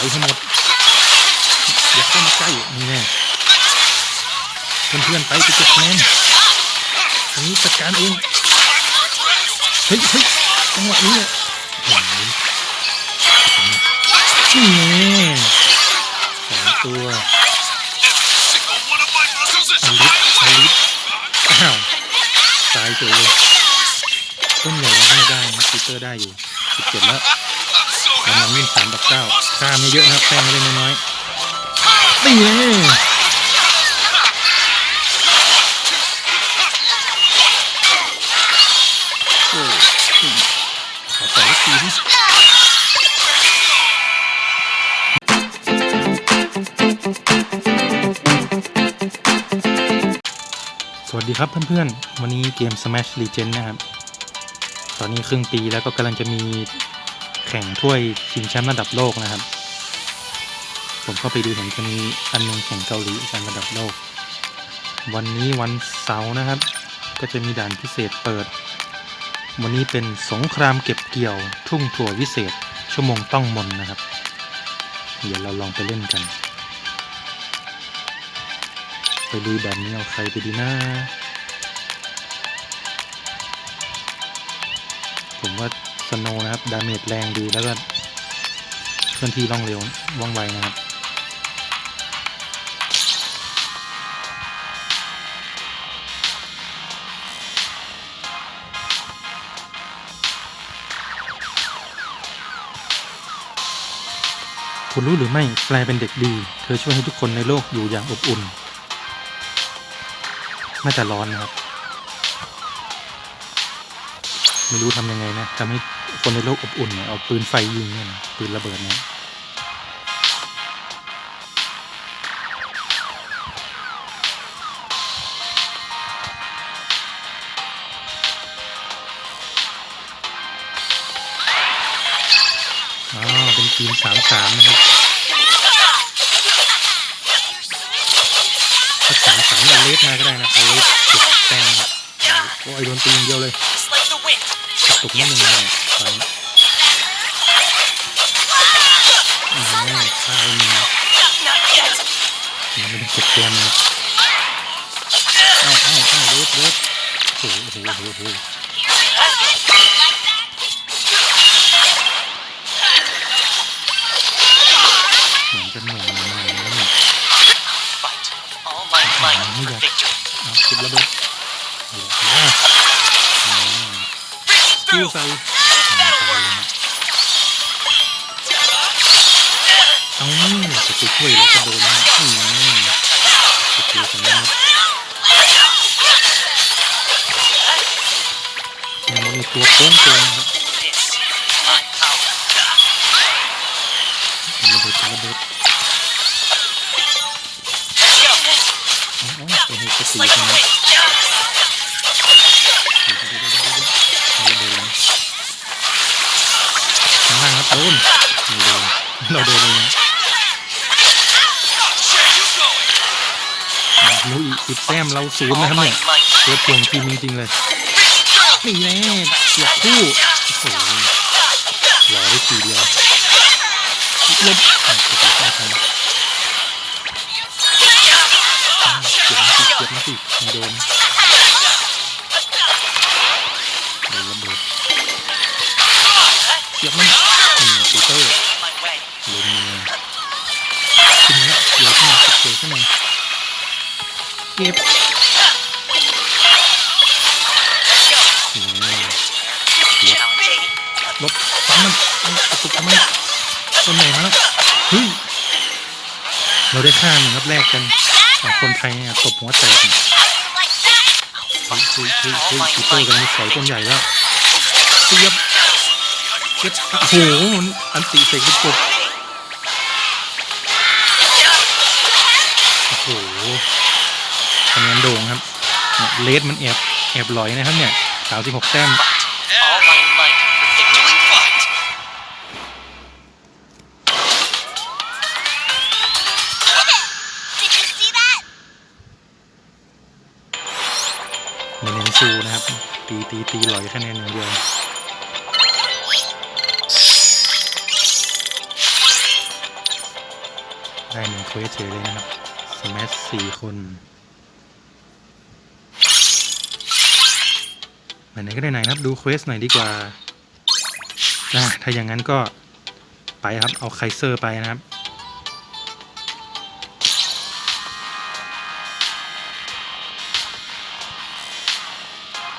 ไปให้หมดอย่าเข้ามาใกล้นี่แน่เพื่อนๆไปไปเก็บแนนนี้จัดการเองเฮ้ยเฮ้ยจังหวะนี้เนี่ยโอ้โหนี่สองตัวอลิสอลิสอ้าวตายเฉยเลยต้นใหญ่ไม่ได้นะปีเตอร์ได้อยู่สิบเจ็ดแล้วำลังวิ่งสามต่อเก้าข้ามเยอะนะครับแต้มไม่ได้น้อยๆตีเลยโอ้ขอต่ออีทีสิสวัสดีครับเพื่อนๆ วันนี้เกม Smash Legend นะครับ ตอนนี้ครึ่งปีแล้วก็กำลังจะมี แข่งถ้วยชิงแชมป์ระดับโลกนะครับ ผมเข้าไปดูเห็นจะมีอันหนึงแข่งเกาหลีกันระดับโลก วันนี้วันเสาร์นะครับ ก็จะมีด่านพิเศษเปิด วันนี้เป็นสงครามเก็บเกี่ยว ทุ่งถั่ววิเศษ ชั่วโมงต้องมนนะครับ เดี๋ยวเราลองไปเล่นกัน ไปดูแบบนี้เอาใครไปดีนะผมว่า สโนนะครับ ดาเมจแรงดีแล้วก็เคลื่อนที่ล่องเร็วว่องไวนะครับคุณรู้หรือไม่แฟร์เป็นเด็กดี เธอช่วยให้ทุกคนในโลกอยู่อย่างอบอุ่น น่าจะร้อนนะครับ ไม่รู้ทำยังไงนะทำให้ คนในโลกอบอุ่นเนี่ยเอาปืนไฟยิงเนี่ยนะปืนระเบิดเนี่ยอ๋อเป็นทีมสามสามนะครับถ้าสามสามเอาเลสมาก็ได้นะเอาเลสเก็บแต้มนะครับโอ้ยโดนตีอย่างเดียวเลย ตุกนิดนึงนะตอนนี้อ๋อข้าวหนึ่ง Not yet. ยังไม่ได้เก็บแต้มนะครับเอ้าเอ้าเอ้าเลสเลสโอ้โหโอ้โหโอ้โหโอ้โหเหมือนจะหน่วงหน่อยแล้วเนี่ย Fight with all my might for victory. เอาคิดระเบิดเดี๋ยวนะอ๋อ คิวใส่อ่าใส่เลยนะเอาจะไปช่วยแล้วก็โดนนะอืมจะคิวใส่นั้นนะมันมีตัวโค้งโกงครับ โดนเราโดนเองรู้อีกแต้มเราศูนย์นะครับเนี่ย might. ตัวทวงทีมจริงๆเลย นี่แน่เสียบคู่ โอ้โหหล่อได้ทีเดียวลบเก็บไว้ข้างทางอะเก็บมาสิเก็บมาสิโดน ก็บ Let's go. นี่ Challenging. ลบฟันมันเอากระตุกทำไมต้นไหนมาแล้วเฮ้ยเราได้ข้างครับแลกกันอ่คนไทยเนี่ยตบหัวแตกเฮ้ยเฮ้ยเฮ้ยเฮ้ยปีเตอร์กำลังใสอยต้นใหญ่แล้วเสียบเก็บโอ้โหมันอันติเสกลูกกบ โด่งครับเลสมันแอบแอบลอยนะครับเนี่ยสามสิบหกแต้มเน้นสู้นะครับ ตีตีตีลอยคะแนนอย่างเดียวได้หนึ่งเควสเฉยเลยนะครับสมัชสี่คน ไหนก็ได้ไหนครับดูเควสหน่อยดีกว่าอะถ้าอย่างนั้นก็ไปครับ เอาไคเซอร์ไปนะครับ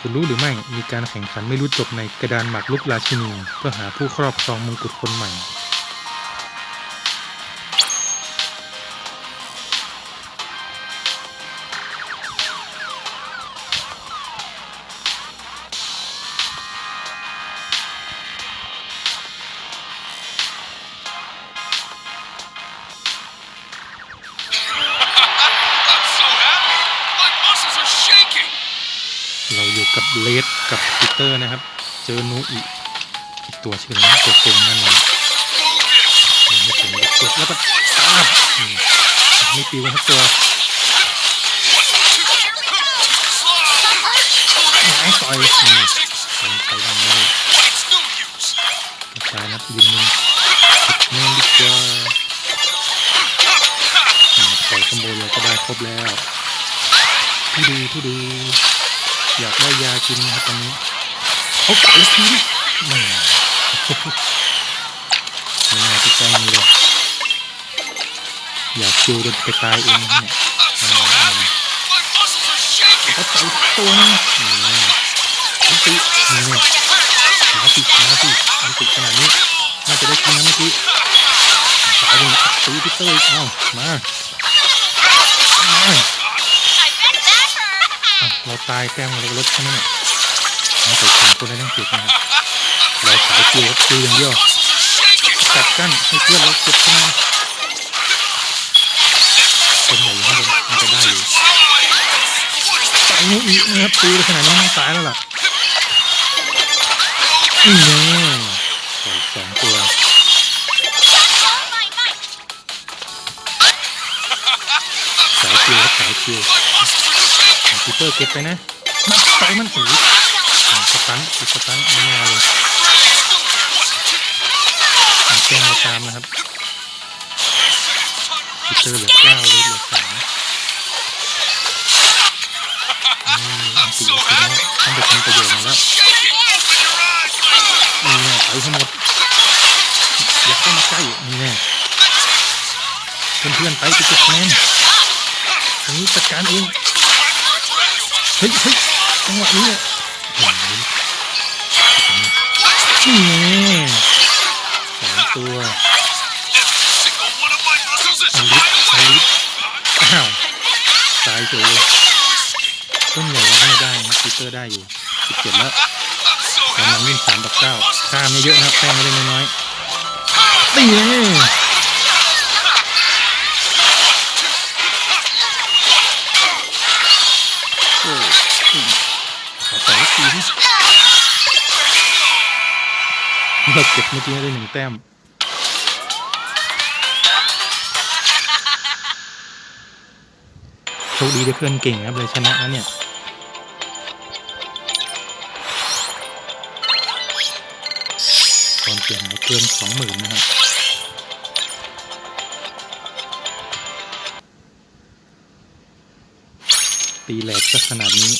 คุณรู้หรือไม่มีการแข่งขันไม่รู้จบในกระดานหมากรุกราชินีเพื่อหาผู้ครอบครองมงกุฎคนใหม่ กับเลดกับปีเตอร์นะครับ เจอนูอีอีกตัวชื่ออะไรนะตัวโกงนั่นเลย Move it. ยังไม่ถึงกดแล้วก็ตาบไม่ปิวกันทั้งตัว Slide. ไม้ต่อยนี่ลงไปดังเลย It's no use. กระจายนะยืนมุมติดเนินดีกว่าอืมปล่อยขโมยเราก็ได้ครบแล้วที่ดูที่ดู อยากได้ยากินนะครับตอนนี้เอาไก่ทีดิแหม่ไม่น่าจะแกล้งนี่เลยอยากจูจนไปตายเองนะเนี่ยอืมอืม My muscles are shaking. เขาต่อยตัวนึงนี่แน่อันตินี่แน่ขาสิขาสิอันติขนาดนี้น่าจะได้กินนะเมื่อกี้สายเลยตีพิเตอร์อีกเอ้ามามา เราตายแต้มเราลดใช่ไหมเนี่ยเราใส่สามคนได้ทั้งสิบนะครับเราสายเกียวคิวอย่างเดียว Muscles are shaking. จัดกั้นให้เพื่อนเราเก็บคะแนนเป็นใหญ่ข้างบนมันจะได้อยู่ตายงูอีกนะครับตีขนาดนี้มันตายแล้วล่ะนี่แน่ใส่สองตัวสายคิวครับสายคิว My muscles are shaking. ปีเตอร์เก็บไปนะมาใส่มันถือสตันติดสตันไม่แน่เลยแจ้งมาตามนะครับปีเตอร์เหลือเก้าเลยเหลือสามอืมอันติดแล้วต้องไปทำประโยชน์มาแล้ว Shaking. Open your eyes. นี่แน่ไปทั้งหมดอย่าเข้ามาใกล้นี่แน่เพื่อนๆไปไปเก็บคะแนนตรงนี้จัดการเอง เฮ้ยเฮ้ยจังหวะนี้เนี่ยนี่สามตัวอลิสอลิสอ้าว ตายเฉยเลยต้นใหญ่ว่าไม่ได้นะปีเตอร์ได้อยู่สิบเจ็ดแล้วกำลังวิ่งสามต่อเก้าข้ามไม่เยอะนะครับแต้มไม่ได้น้อยตีแน่อ้ยขอต่อย ทีเราเก็บเมื่อกี้ได้หนึ่งแต้มโชคดีที่เพื่อนเก่งครับเลยชนะแล้วเนี่ยตอนเปลี่ยนเกินสองหมื่นนะครับตีแหลกสักขนาดนี้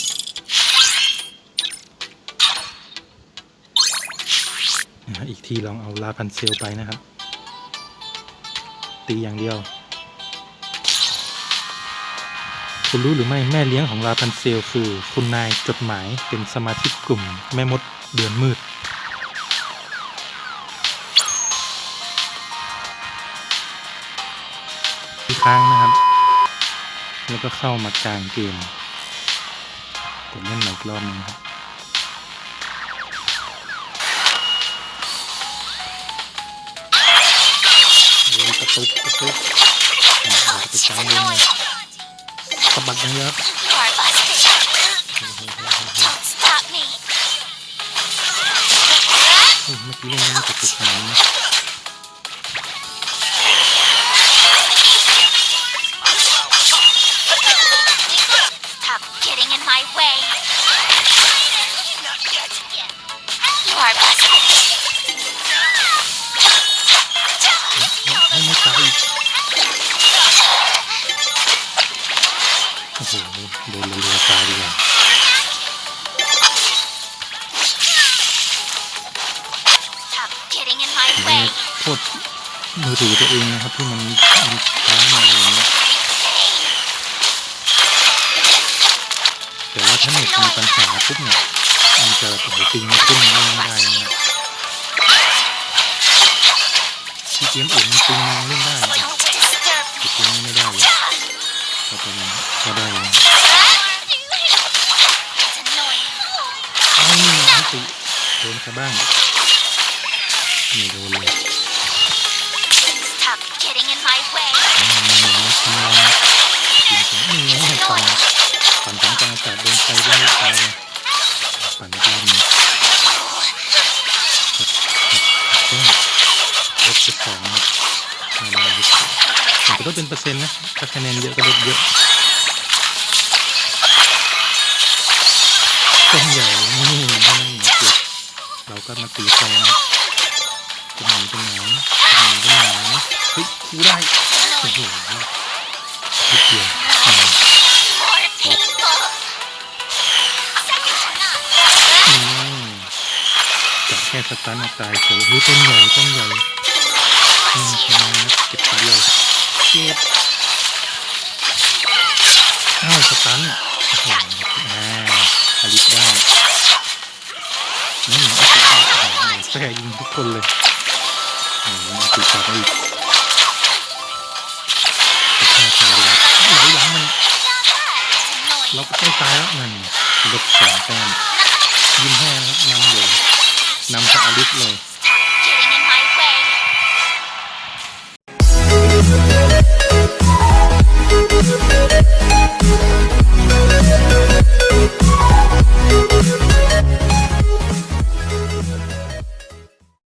นะฮะอีก ทีลองเอาลาพันเซลไปนะครับ ตีอย่างเดียว คุณรู้หรือไม่แม่เลี้ยงของลาพันเซลคือ คุณนายจดหมายเป็นสมาชิกกลุ่มแม่มดเดือนมืด อีกครั้งนะครับ แล้วก็เข้ามากลางเกมกดเล่นใหม่อีกรอบนึงครับ ตุกกระตุกอะเราจะไปกลางเกมเลยสะบัดอย่างเดียวครับ You are busted. Don't stop me. เฮ้ยเมื่อกี้ยังไม่กระตุกขนาดนี้ ถือตัวเองนะครับที่มันมันช้าอะไรอย่างเงี้ยแต่ว่าถ้าเน็ตมีปัญหาปุ๊บเนี่ยมันจะโอ้โหปิงขึ้นเล่นไม่ได้นะครับที่เกมอื่นมันปิงมันเล่นได้ Don't disturb แต่ me. เกมนี้ไม่ได้เลยก็เป็นก็ได้เลย It's annoying. เอ้านี่ไงมิติโดนใครบ้างไม่โดนเลย Stop getting in my way. มามามาทำอะไรกินของนี่ไงให้ปั่นปั่นสองกลางอากาศโดนไฟด้วยตายเลยปั่นเกมนี้ก็ลดไปสองครับมาได้ลดสองมันจะลดเป็นเปอร์เซ็นต์นะถ้าคะแนนเยอะก็ลดเยอะต้นใหญ่นี่ให้มันเก็บเราก็มาตีไฟนะครับเป็นหนีเป็นหนาวเป็นหนีเป็นหนาวเฮ้ย กูได้โอ้โหนิดเดียวอืมจับแค่สตันเอาตายเฉยเฮ้ยต้นใหญ่ต้นใหญ่อืมทำไมนะเก็บคนเดียเก็บอ้าวสตันโอ้โหอ่าอลิสได้นี่เอาติดได้โอ้โหแฝงยิงทุกคนเลยโอ้โหมาติดตัดอีก เราก็ใกล้ตายแล้วนั่นลบสองแต้มยิ้มแห้งนำเลยนำจากอลิสเลย